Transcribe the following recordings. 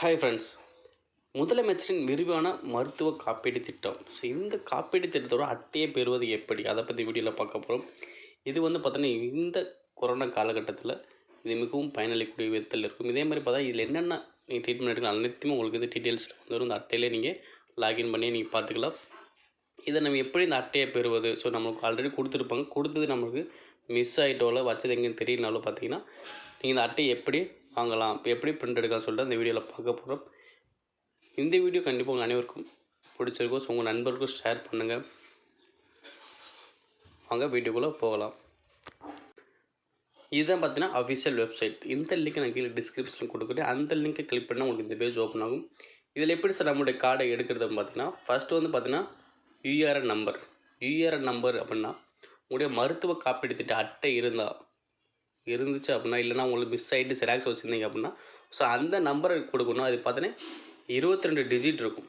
Hi friends முதலமைச்சரின் விரிவான மருத்துவ காப்பீடு திட்டம். ஸோ இந்த காப்பீடு திட்டத்தோட அட்டையை பெறுவது எப்படி? அதை பற்றி வீடியோவில் பார்க்க போகிறோம் இது வந்து பார்த்தோன்னா இந்த கொரோனா காலகட்டத்தில் இது மிகவும் பயனளிக்கக்கூடிய விதத்தில் இருக்கும். இதே மாதிரி பார்த்தா இதில் என்னென்ன நீங்கள் ட்ரீட்மெண்ட் எடுக்கலாம் அனைத்துமே உங்களுக்கு இந்த டீட்டெயில்ஸ் வந்து இந்த அட்டையிலே நீங்கள் லாகின் பண்ணி நீங்கள் பார்த்துக்கலாம். இதை நம்ம எப்படி இந்த அட்டையை பெறுவது? ஸோ நம்மளுக்கு ஆல்ரெடி கொடுத்துருப்பாங்க. கொடுத்தது நம்மளுக்கு மிஸ் ஆகிட்டோல வச்சது எங்கேன்னு தெரியலனாலும் பார்த்தீங்கன்னா நீங்கள் இந்த அட்டையை எப்படி வாங்கலாம். இப்போ எப்படி பிரிண்ட் எடுக்கலாம் சொல்லிட்டு அந்த வீடியோவில் பார்க்க போகிறோம் இந்த வீடியோ கண்டிப்பாக உங்கள் அனைவருக்கும் பிடிச்சிருக்கும். ஸோ உங்கள் நண்பருக்கும் ஷேர் பண்ணுங்கள் வாங்க வீடியோக்குள்ளே போகலாம். இதுதான் பார்த்தீங்கன்னா அஃபிஷியல் வெப்சைட் இந்த லிங்க்கை நான் கீழே டிஸ்கிரிப்ஷன் கொடுக்குறேன். அந்த லிங்க்கை கிளிக் பண்ணால் உங்களுக்கு இந்த பேஜ் ஓப்பன் ஆகும். இதில் எப்படி சார் நம்மளுடைய கார்டை எடுக்கிறதுன்னு பார்த்தீங்கன்னா ஃபஸ்ட்டு வந்து பார்த்தீங்கன்னா யூஆர்என் நம்பர் யூஆர்என் நம்பர் அப்படின்னா உங்களுடைய மருத்துவ காப்பீடு திட்ட அட்டை இருந்தால் இருந்துச்சு அப்படின்னா இல்லைனா உங்களுக்கு மிஸ் ஆகிட்டு செராக்ஸ் வச்சுருந்தீங்க அப்படின்னா ஸோ அந்த நம்பரை கொடுக்கணும். அது பார்த்தீங்கன்னா இருபத்தி ரெண்டு டிஜிட் இருக்கும்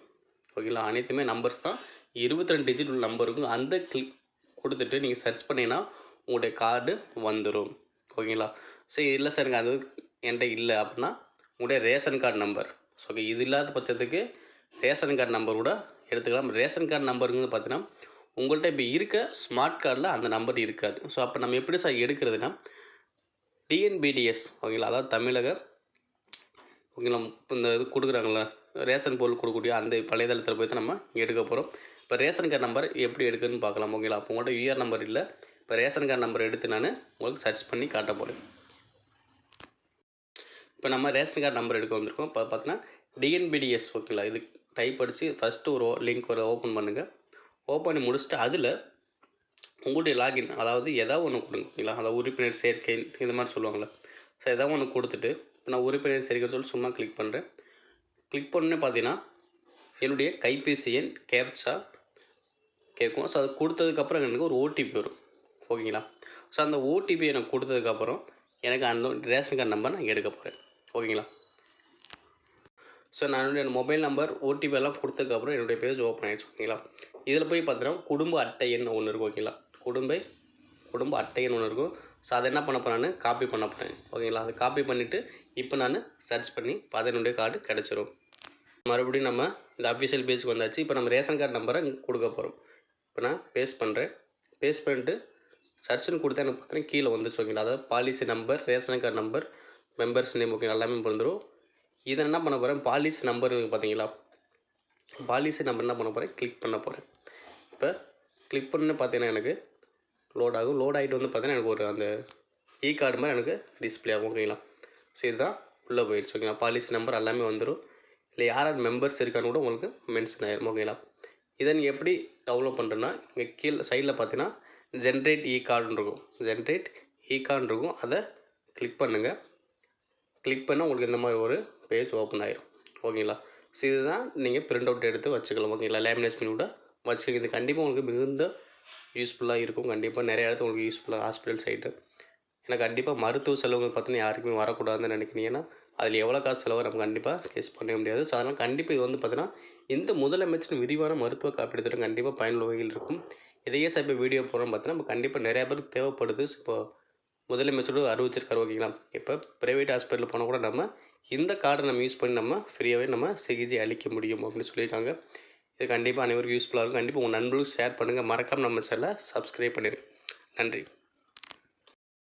ஓகேங்களா அனைத்துமே நம்பர்ஸ் தான். இருபத்தி ரெண்டு டிஜிட் உள்ள நம்பர் இருக்கும். அந்த கிளிக் கொடுத்துட்டு நீங்கள் சர்ச் பண்ணிங்கன்னா உங்களுடைய கார்டு வந்துடும் ஓகேங்களா சரி இல்லை சார் எனக்கு அது என்கிட்ட இல்லை அப்படின்னா உங்களுடைய ration card number so okay இது இல்லாத பட்சத்துக்கு ரேஷன் கார்டு நம்பர் கூட எடுத்துக்கலாம். ரேஷன் கார்டு நம்பருங்கிறது பார்த்தீங்கன்னா உங்கள்கிட்ட இப்போ இருக்க ஸ்மார்ட் கார்டில் அந்த நம்பர் இருக்காது. ஸோ அப்போ நம்ம எப்படி சார் எடுக்கிறதுனா டிஎன்பிடிஎஸ் ஓகேங்களா? அதாவது தமிழக ஓகேங்களா? இந்த இது கொடுக்குறாங்களா ரேஷன் பொருள் கொடுக்கக்கூடிய அந்த பழையதளத்தில் போய் தான் நம்ம எடுக்க போகிறோம் இப்போ ரேஷன் கார்டு நம்பர் எப்படி எடுக்குதுன்னு பார்க்கலாம் ஓகேங்களா? அப்போ உங்கள்கிட்ட யூஆர் நம்பர் இல்லை. இப்போ ரேஷன் கார்டு நம்பர் எடுத்து நான் உங்களுக்கு சர்ச் பண்ணி காட்ட போகிறேன் இப்போ நம்ம ரேஷன் கார்டு நம்பர் எடுக்க வந்திருக்கோம். இப்போ பார்த்தீங்கன்னா டிஎன்பிடிஎஸ் ஓகேங்களா? இது டைப் அடித்து ஃபஸ்ட்டு ஒரு லிங்க் ஒரு ஓப்பன் பண்ணுங்கள் ஓப்பன் பண்ணி முடிச்சுட்டு அதில் உங்களுடைய லாகின் அதாவது எதாவது ஒன்று கொடுங்க ஓகேங்களா அதாவது உறுப்பினர் சேர்க்கை இந்த மாதிரி சொல்லுவாங்களே ஸோ எதாவது ஒன்று கொடுத்துட்டு நான் உறுப்பினர் சேர்க்கை சொல்லி சும்மா கிளிக் பண்ணுறேன் கிளிக் பண்ணே பார்த்தீங்கன்னா என்னுடைய கைபேசி எண் கேப்சா கேட்கும். ஸோ அது கொடுத்ததுக்கப்புறம் எனக்கு ஒரு ஓடிபி வரும். ஓகேங்களா ஸோ அந்த ஓடிபி எனக்கு கொடுத்ததுக்கப்புறம் எனக்கு அந்த ரேஷன் கார்டு நம்பர் நான் எடுக்க போகிறேன் ஓகேங்களா ஸோ நான் என்னுடைய மொபைல் நம்பர் ஓடிபி எல்லாம் கொடுத்ததுக்கப்புறம் என்னுடைய பேஜ் ஓப்பன் ஆகிடுச்சு ஓகேங்களா இதில் போய் பார்த்தீங்கன்னா குடும்ப அட்டை எண் ஒன்று இருக்கும் ஓகேங்களா குடும்ப குடும்ப அட்டைன்னு ஒன்று இருக்கும் ஸோ அதை என்ன பண்ண போகிறேன் காப்பி பண்ண போகிறேன் ஓகேங்களா? அதை காப்பி பண்ணிவிட்டு இப்போ நான் சர்ச் பண்ணி பதினொன்றுடைய கார்டு கிடச்சிரும். மறுபடியும் நம்ம இந்த அஃபிஷியல் பேஜுக்கு வந்தாச்சு. இப்போ நம்ம ரேஷன் கார்டு நம்பரை கொடுக்க போகிறோம் இப்போ நான் பேஸ்ட் பண்ணுறேன் பேஸ்ட் பண்ணிட்டு சர்ச்னு கொடுத்தா எனக்கு பார்த்தீங்கன்னா கீழே வந்துச்சு. ஓகேங்களா? அதாவது policy number ration card number members name okay எல்லாமே வந்துடும் இதை என்ன பண்ண போகிறேன் பாலிசி நம்பர் பார்த்தீங்களா பாலிசி நம்பர் என்ன பண்ண போகிறேன் கிளிக் பண்ண போகிறேன் இப்போ கிளிக் பண்ணு பார்த்தீங்கன்னா எனக்கு லோட் ஆகும். லோட் ஆகிட்டு வந்து பார்த்தீங்கன்னா எனக்கு ஒரு அந்த இ கார்டு மாதிரி எனக்கு டிஸ்பிளே ஆகும் ஓகேங்களா ஸோ இதுதான் உள்ளே போயிடுச்சு ஓகேங்களா பாலிசி நம்பர் எல்லாமே வந்துடும் இல்லை யார் யார் மெம்பர்ஸ் இருக்கான்னு கூட உங்களுக்கு மென்ஷன் ஆயிரும் ஓகேங்களா இதை நீங்கள் எப்படி டவுன்லோட் பண்ணுறேன்னா இங்கே கீழே சைடில் பார்த்தீங்கன்னா ஜென்ரேட் இ கார்டுன்னு இருக்கும். ஜென்ரேட் இ கார்டு இருக்கும். அதை கிளிக் பண்ணுங்கள் கிளிக் பண்ணால் உங்களுக்கு இந்த மாதிரி ஒரு பேஜ் ஓப்பன் ஆயிரும் ஓகேங்களா ஸோ இதுதான் நீங்கள் பிரிண்ட் அவுட் எடுத்து வச்சுக்கலாம் ஓகேங்களா லேமினேஷன் கூட விட இது கண்டிப்பாக உங்களுக்கு மிகுந்த யூஸ்ஃபுல்லாக இருக்கும். கண்டிப்பாக நிறைய இடத்துல உங்களுக்கு யூஸ்ஃபுல்லாக ஹாஸ்பிட்டல் சைட்டு ஏன்னா கண்டிப்பாக மருத்துவ செலவுகள் பார்த்தீங்கன்னா யாருக்குமே வரக்கூடாதுன்னு நினைக்கிறீங்கன்னா அதில் எவ்வளோ காசு செலவு நம்ம கண்டிப்பாக கேஸ் பண்ண முடியாது. ஸோ அதனால் கண்டிப்பாக இது வந்து பார்த்தீங்கன்னா இந்த முதலமைச்சரின் விரிவான மருத்துவ காப்பீடு திட்டம் கண்டிப்பாக பயனுள்ள வகையில் இருக்கும். இதையே சார் இப்போ வீடியோ போகிறோம் பார்த்தீங்கன்னா நம்ம கண்டிப்பாக நிறையா பேருக்கு தேவைப்படுது. இப்போ முதலமைச்சரோட அறிவிச்சிருக்காரு ஓகேங்களா? இப்போ ப்ரைவேட் ஹாஸ்பிட்டலில் போனால் கூட நம்ம இந்த கார்டை நம்ம யூஸ் பண்ணி நம்ம ஃப்ரீயாகவே நம்ம சிகிச்சை அளிக்க முடியும் அப்படின்னு சொல்லியிருக்காங்க. இது கண்டிப்பாக அனைவருக்கும் யூஸ்ஃபுல்லாக இருக்கும். கண்டிப்பாக உங்கள் நண்பர்களுக்கு ஷேர் பண்ணுங்கள் மறக்காமல் நம்ம சேனலை சப்ஸ்கிரைப் பண்ணிடுங்க நன்றி.